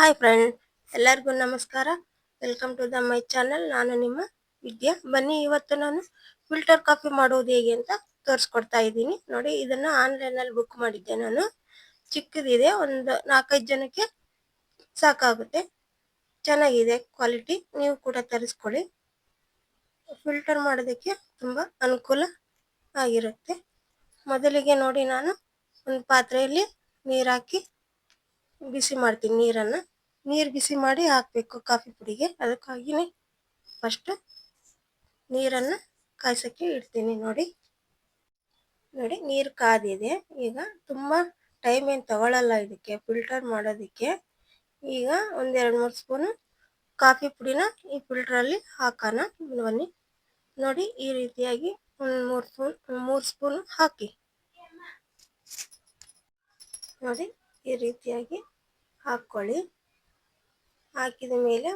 Hi friend ಎಲ್ಲರಿಗೂ ನಮಸ್ಕಾರ. Welcome to the my channel ನಾನು ನಿಮ್ಮ ವಿದ್ಯಾ. ಬನ್ನಿ, ಇವತ್ತು ನಾನು ಫಿಲ್ಟರ್ ಕಾಫಿ ಮಾಡೋದು ಹೇಗೆ ಅಂತ ತೋರಿಸ್ಕೊಡ್ತಾ ಇದ್ದೀನಿ. ನೋಡಿ, ಇದನ್ನ ಆನ್ಲೈನಲ್ಲಿ ಬುಕ್ ಮಾಡಿದ್ದೆ ನಾನು. ಚಿಕ್ಕದಿದೆ, ಒಂದು ನಾಲ್ಕೈದು ಜನಕ್ಕೆ ಸಾಕಾಗುತ್ತೆ. ಚೆನ್ನಾಗಿದೆ ಕ್ವಾಲಿಟಿ ನೀವು ಕೂಡ ತರಿಸ್ಕೊಳ್ಳಿ. ಫಿಲ್ಟರ್ ಮಾಡೋದಕ್ಕೆ ತುಂಬ ಅನುಕೂಲ ಆಗಿರುತ್ತೆ. ಮೊದಲಿಗೆ ನೋಡಿ ನಾನು ಒಂದು ಪಾತ್ರೆಯಲ್ಲಿ ನೀರಾಕಿ ಬಿಸಿ ಮಾಡ್ತೀನಿ ನೀರನ್ನು. ನೀರು ಬಿಸಿ ಮಾಡಿ ಹಾಕಬೇಕು ಕಾಫಿ ಪುಡಿಗೆ. ಅದಕ್ಕಾಗಿಯೇ ಫಸ್ಟ್ ನೀರನ್ನು ಕಾಯಿಸೋಕ್ಕೆ ಇಡ್ತೀನಿ ನೋಡಿ. ನೋಡಿ ನೀರು ಕಾದಿದೆ. ಈಗ ತುಂಬ ಟೈಮ್ ಏನು ತಗೊಳ್ಳಲ್ಲ ಇದಕ್ಕೆ ಫಿಲ್ಟರ್ ಮಾಡೋದಕ್ಕೆ. ಈಗ ಒಂದೆರಡು ಮೂರು ಸ್ಪೂನು ಕಾಫಿ ಪುಡಿನ ಈ ಫಿಲ್ಟ್ರಲ್ಲಿ ಹಾಕೋಣ. ಬನ್ನಿ. ನೋಡಿ ಈ ರೀತಿಯಾಗಿ ಒಂದು ಮೂರು ಸ್ಪೂನ್ ಮೂರು ಸ್ಪೂನು ಹಾಕಿ. ನೋಡಿ ಈ ರೀತಿಯಾಗಿ ಹಾಕ್ಕೊಳ್ಳಿ ಹಾಕಿದ ಮೇಲೆ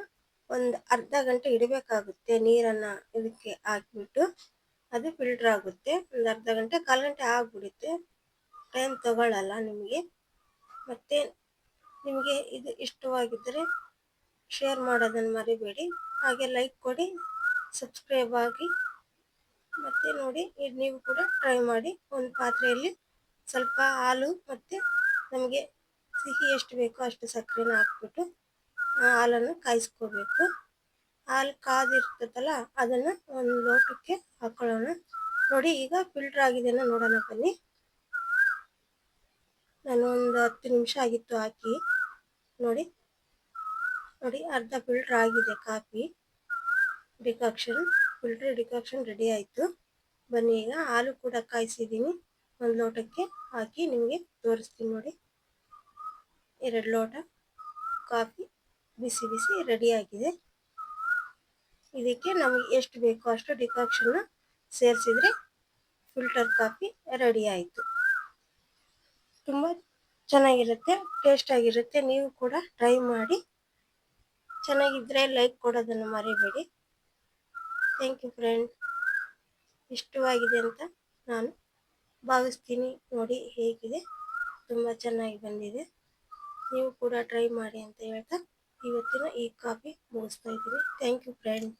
ಒಂದು ಅರ್ಧ ಗಂಟೆ ಇಡಬೇಕಾಗುತ್ತೆ ನೀರನ್ನು ಇದಕ್ಕೆ ಹಾಕಿಬಿಟ್ಟು. ಅದು ಫಿಲ್ಟರ್ ಆಗುತ್ತೆ. ಒಂದು ಅರ್ಧ ಗಂಟೆ, ಕಾಲು ಗಂಟೆ ಆಗಿಬಿಡುತ್ತೆ. ಟೈಮ್ ತಗೊಳ್ಳಲ್ಲ ನಿಮಗೆ. ಮತ್ತು ನಿಮಗೆ ಇದು ಇಷ್ಟವಾಗಿದ್ದರೆ ಶೇರ್ ಮಾಡೋದನ್ನು ಮರಿಬೇಡಿ. ಹಾಗೆ ಲೈಕ್ ಕೊಡಿ ಸಬ್ಸ್ಕ್ರೈಬ್ ಆಗಿ. ಮತ್ತು ನೋಡಿ ನೀವು ಕೂಡ ಟ್ರೈ ಮಾಡಿ. ಒಂದು ಪಾತ್ರೆಯಲ್ಲಿ ಸ್ವಲ್ಪ ಹಾಲು ಮತ್ತು ನಮಗೆ ಸಿಹಿ ಎಷ್ಟು ಬೇಕೋ ಅಷ್ಟು ಸಕ್ಕರೆನ ಹಾಕ್ಬಿಟ್ಟು ಹಾಲನ್ನು ಕಾಯಿಸ್ಕೋಬೇಕು. ಹಾಲು ಕಾದಿರ್ತದಲ್ಲ, ಅದನ್ನು ಒಂದು ಲೋಟಕ್ಕೆ ಹಾಕೊಳ್ಳೋಣ. ನೋಡಿ, ಈಗ ಫಿಲ್ಟರ್ ಆಗಿದೆ ನೋಡೋಣ ಬನ್ನಿ. ನಾನು ಒಂದು ಹತ್ತು ನಿಮಿಷ ಆಗಿತ್ತು ಹಾಕಿ. ನೋಡಿ ನೋಡಿ, ಅರ್ಧ ಫಿಲ್ಟರ್ ಆಗಿದೆ coffee. Decoction filter decoction ready ಆಯಿತು. ಬನ್ನಿ, ಈಗ ಹಾಲು ಕೂಡ ಕಾಯಿಸಿದ್ದೀನಿ. ಒಂದು ಲೋಟಕ್ಕೆ ಹಾಕಿ ನಿಮಗೆ ತೋರಿಸ್ತೀನಿ ನೋಡಿ. ಎರಡು ಲೋಟ ಕಾಫಿ ಬಿಸಿ ಬಿಸಿ ರೆಡಿಯಾಗಿದೆ ಇದಕ್ಕೆ ನಮಗೆ ಎಷ್ಟು ಬೇಕೋ ಅಷ್ಟು ಡಿಕಾಕ್ಷನ್ನ ಸೇರಿಸಿದ್ರೆ ಫಿಲ್ಟರ್ ಕಾಫಿ ರೆಡಿ ಆಯಿತು. ತುಂಬ ಚೆನ್ನಾಗಿರುತ್ತೆ ಟೇಸ್ಟಾಗಿರುತ್ತೆ ನೀವು ಕೂಡ ಟ್ರೈ ಮಾಡಿ. ಚೆನ್ನಾಗಿದ್ದರೆ ಲೈಕ್ ಕೊಡೋದನ್ನು ಮರಿಬೇಡಿ. ಥ್ಯಾಂಕ್ ಯು ಫ್ರೆಂಡ್ ಇಷ್ಟವಾಗಿದೆ ಅಂತ ನಾನು ಭಾವಿಸ್ತೀನಿ. ನೋಡಿ ಹೇಗಿದೆ. ತುಂಬ ಚೆನ್ನಾಗಿ ಬಂದಿದೆ. ನೀವು ಕೂಡ ಟ್ರೈ ಮಾಡಿ ಅಂತ ಹೇಳ್ತಾ ಇವತ್ತಿನ ಈ ಕಾಫಿ ಮುಗಿಸ್ತಾ ಇದ್ದೀನಿ. Thank you friend